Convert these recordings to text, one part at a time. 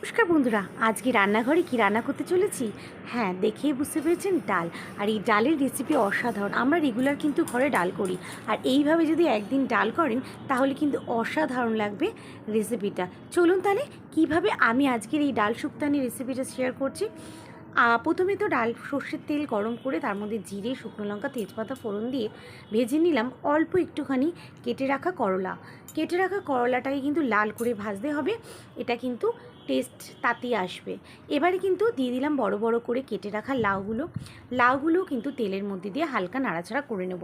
নমস্কার বন্ধুরা, আজকে রান্নাঘরে কি রান্না করতে চলেছি? হ্যাঁ দেখেই বুঝতে পেরেছেন ডাল। আর এই ডালের রেসিপি অসাধারণ। আমরা রেগুলার কিন্তু ঘরে ডাল করি। আর এইভাবে যদি একদিন ডাল করেন, তাহলে কিন্তু অসাধারণ লাগবে রেসিপিটা চলুন তাহলে, কীভাবে আমি আজকের এই ডাল শুক্তানি রেসিপিটা শেয়ার করছি? প্রথমে তো ডাল, সর্ষের তেল গরম করে তার মধ্যে জিরে, শুকনো লঙ্কা, তেজপাতা, ফোড়ন দিয়ে ভেজে নিলাম অল্প একটুখানি কেটে রাখা করলা। কেটে রাখা করলাটাকে কিন্তু লাল করে ভাজতে হবে, এটা কিন্তু টেস্ট তাতেই আসবে। এবারে কিন্তু দিয়ে দিলাম বড় বড় করে কেটে রাখা লাউগুলো। লাউগুলো কিন্তু তেলের মধ্যে দিয়ে হালকা নাড়াচাড়া করে নেব।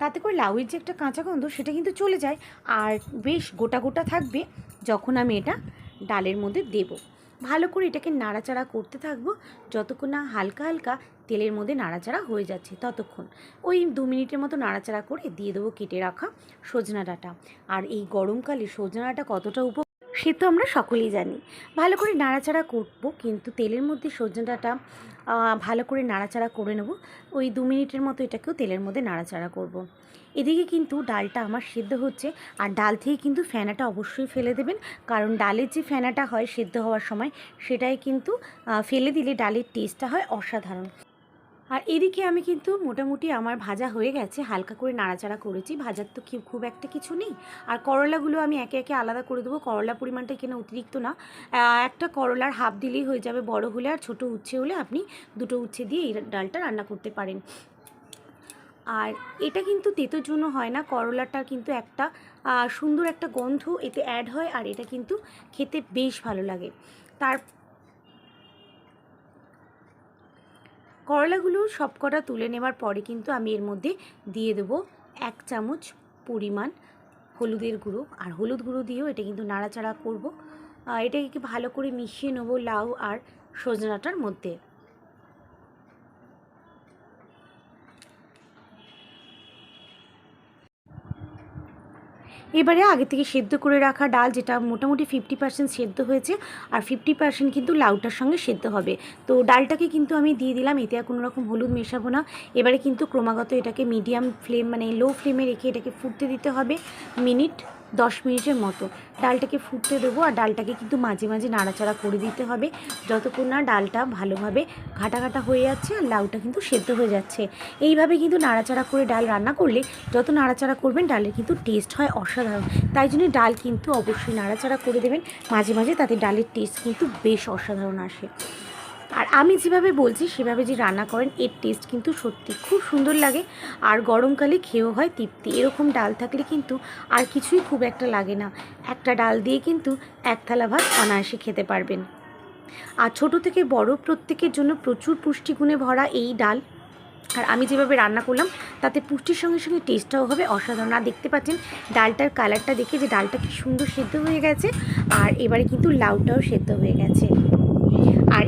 তাতে করে লাউয়ের যে একটা কাঁচা গন্ধ সেটা কিন্তু চলে যায়, আর বেশ গোটা গোটা থাকবে যখন আমি এটা ডালের মধ্যে দেবো। ভালো করে এটাকে নাড়াচাড়া করতে থাকব। যতক্ষণ না হালকা হালকা তেলের মধ্যে নাড়াচাড়া হয়ে যাচ্ছে, ততক্ষণ। ওই দু মিনিটের মতো নাড়াচাড়া করে দিয়ে দেবো কেটে রাখা সজনা ডাঁটা। আর এই গরমকালে সজনা ডাঁটা কতটা উপ সে তো আমরা সকলেই জানি। ভালো করে নাড়াচাড়া করব, কিন্তু তেলের মধ্যে সজনা ডাঁটা ভালো করে নাড়াচাড়া করে নেব। ওই দু মিনিটের মতো এটাকেও তেলের মধ্যে নাড়াচাড়া করব। এদিকে কিন্তু ডালটা আমার সেদ্ধ হচ্ছে, আর ডাল থেকে কিন্তু ফেনাটা অবশ্যই ফেলে দেবেন। কারণ ডালের যে ফেনাটা হয় সেদ্ধ হওয়ার সময়, সেটাই কিন্তু ফেলে দিলে ডালের টেস্টটা হয় অসাধারণ। আর এদিকে আমি কিন্তু মোটামুটি আমার ভাজা হয়ে গেছে, হালকা করে নাড়াচাড়া করেছি। ভাজার তো খুব একটা কিছু নেই। আর করলাগুলো আমি একে একে আলাদা করে দেবো। করলা পরিমাণটা এখানে অতিরিক্ত না। একটা করলার হাফ দিলেই হয়ে যাবে বড় হলে আর ছোট উচ্ছে হলে আপনি দুটো উচ্ছে দিয়ে এই ডালটা রান্না করতে পারেন। আর এটা কিন্তু তেতোর জন্য হয় না। করলাটার কিন্তু একটা সুন্দর একটা গন্ধ এতে অ্যাড হয় আর এটা কিন্তু খেতে বেশ ভালো লাগে। তার করলাগুলো সবকটা তুলে নেওয়ার পরে কিন্তু আমি এর মধ্যে দিয়ে দেবো এক চামচ পরিমাণ হলুদের গুঁড়ো। আর হলুদ গুঁড়ো দিয়েও এটা কিন্তু নাড়াচাড়া করব। এটাকে ভালো করে মিশিয়ে নেব লাউ আর সজনাটার মধ্যে। এবারে আগে থেকে সেদ্ধ করে রাখা ডাল, যেটা মোটামুটি ফিফটি পার্সেন্ট সেদ্ধ হয়েছে, আর ফিফটি পার্সেন্ট কিন্তু লাউটার সঙ্গে সেদ্ধ হবে। তো ডালটাকে কিন্তু আমি দিয়ে দিলাম, এতে আর কোনো রকম হলুদ মেশাবো না। এবারে কিন্তু ক্রমাগত এটাকে মিডিয়াম ফ্লেম মানে লো ফ্লেমে রেখে এটাকে ফুটতে দিতে হবে। মিনিট দশ মিনিটের মতো। ডালটাকে ফুটতে দেবো আর ডালটাকে কিন্তু মাঝে মাঝে নাড়াচাড়া করে দিতে হবে। যতক্ষণ না ডালটা ভালোভাবে ঘাটা ঘাটা হয়ে যাচ্ছে আর লাউটা কিন্তু সেদ্ধ হয়ে যাচ্ছে। এইভাবে কিন্তু নাড়াচাড়া করে ডাল রান্না করলে যত নাড়াচাড়া করবেন ডালের কিন্তু টেস্ট হয় অসাধারণ। তাই জন্য ডাল কিন্তু অবশ্যই নাড়াচাড়া করে দেবেন। মাঝে মাঝে তাতে ডালের টেস্ট কিন্তু বেশ অসাধারণ আসে। আর আমি যেভাবে বলছি, সেভাবে যে রান্না করেন, এর টেস্ট কিন্তু সত্যি খুব সুন্দর লাগে। আর গরমকালে খেয়েও হয় তৃপ্তি। এরকম ডাল থাকলে কিন্তু আর কিছুই খুব একটা লাগে না। একটা ডাল দিয়ে কিন্তু এক থালা ভাত অনায়াসে খেতে পারবেন। আর ছোট থেকে বড় প্রত্যেকের জন্য প্রচুর পুষ্টিগুণে ভরা এই ডাল। আর আমি যেভাবে রান্না করলাম, তাতে পুষ্টির সঙ্গে সঙ্গে টেস্টটাও হবে অসাধারণ। আর দেখতে পাচ্ছেন, ডালটার কালারটা দেখে যে ডালটা কি সুন্দর সেদ্ধ হয়ে গেছে। আর এবারে কিন্তু লাউটাও সেদ্ধ হয়ে গেছে।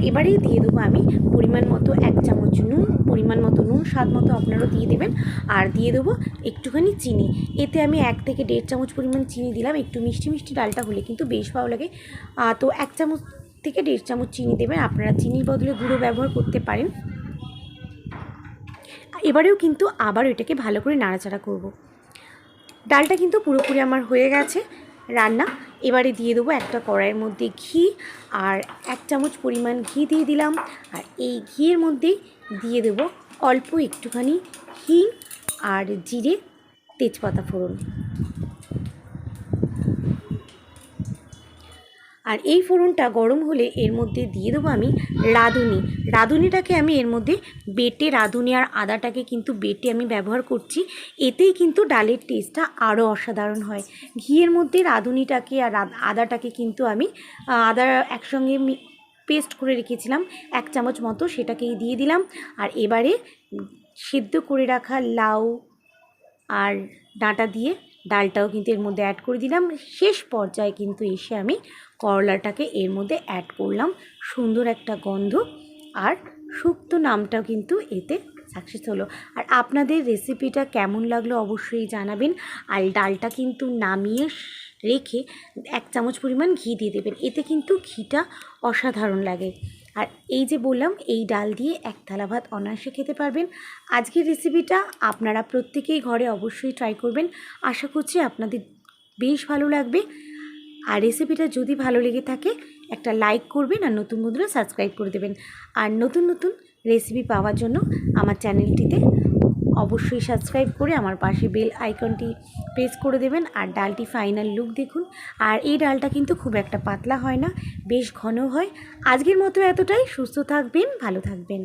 আর এবারেই দিয়ে দেবো আমি পরিমাণ মতো এক চামচ নুন, পরিমাণ মতো নুন, স্বাদ মতো আপনারাও দিয়ে দেবেন। আর দিয়ে দেবো একটুখানি চিনি। এতে আমি এক থেকে দেড় চামচ পরিমাণ চিনি দিলাম, একটু মিষ্টি মিষ্টি ডালটা হলে কিন্তু বেশ ভালো লাগে। তো এক চামচ থেকে দেড় চামচ চিনি দেবেন, আপনারা চিনির বদলে গুঁড়ো ব্যবহার করতে পারেন। এবারেও কিন্তু আবার এটাকে ভালো করে নাড়াচাড়া করব। ডালটা কিন্তু পুরোপুরি আমার হয়ে গেছে রান্না। এবারে দিয়ে দেবো একটা কড়াইয়ের মধ্যে ঘি আর এক চামচ পরিমাণ ঘি দিয়ে দিলাম। আর এই ঘিয়ের মধ্যে দিয়ে দেবো অল্প একটুখানি হিং আর জিরে তেজপাতা ফোড়ন। আর এই ফোড়নটা গরম হলে এর মধ্যে দিয়ে দেবো আমি রাঁধুনি। রাঁধুনিটাকে আমি এর মধ্যে বেটে রাঁধুনি আর আদাটাকে কিন্তু বেটে আমি ব্যবহার করছি। এতেই কিন্তু ডালের টেস্টটা আরও অসাধারণ হয়। ঘিয়ের মধ্যে রাঁধুনিটাকে আর আদাটাকে কিন্তু আমি আদা একসঙ্গে পেস্ট করে রেখেছিলাম, এক চামচ মতো সেটাকেই দিয়ে দিলাম। আর এবারে সেদ্ধ করে রাখা লাউ আর ডাঁটা দিয়ে ডালটাও কিন্তু এর মধ্যে অ্যাড করে দিলাম। শেষ পর্যায়ে কিন্তু এসে আমি করলাটাকে এর মধ্যে অ্যাড করলাম। সুন্দর একটা গন্ধ আর শুক্তো নামটাও কিন্তু এতে সাকসেস হলো। আর আপনাদের রেসিপিটা কেমন লাগল অবশ্যই জানাবেন। আর ডালটা কিন্তু নামিয়ে রেখে এক চামচ পরিমাণ ঘি দিয়ে দেবেন। এতে কিন্তু ঘিটা অসাধারণ লাগে। আর এই যে বললাম, এই ডাল দিয়ে এক থালা ভাত অনায়াসে খেতে পারবেন। আজকের রেসিপিটা আপনারা প্রত্যেকেই ঘরে অবশ্যই ট্রাই করবেন। আশা করছি আপনাদের বেশ ভালো লাগবে। আর রেসিপিটা যদি ভালো লেগে থাকে, একটা লাইক করবেন আর নতুন বন্ধুরা সাবস্ক্রাইব করে দেবেন। আর নতুন নতুন রেসিপি পাওয়ার জন্য আমার চ্যানেলটিতে অবশ্যই সাবস্ক্রাইব করে আমার পাশে বেল আইকনটি প্রেস করে দেবেন আর ডালটি ফাইনাল লুক দেখুন। আর এই ডালটা কিন্তু খুব একটা পাতলা হয় না, বেশ ঘন হয়। আজকের মতো এতটাই। সুস্থ থাকবেন, ভালো থাকবেন।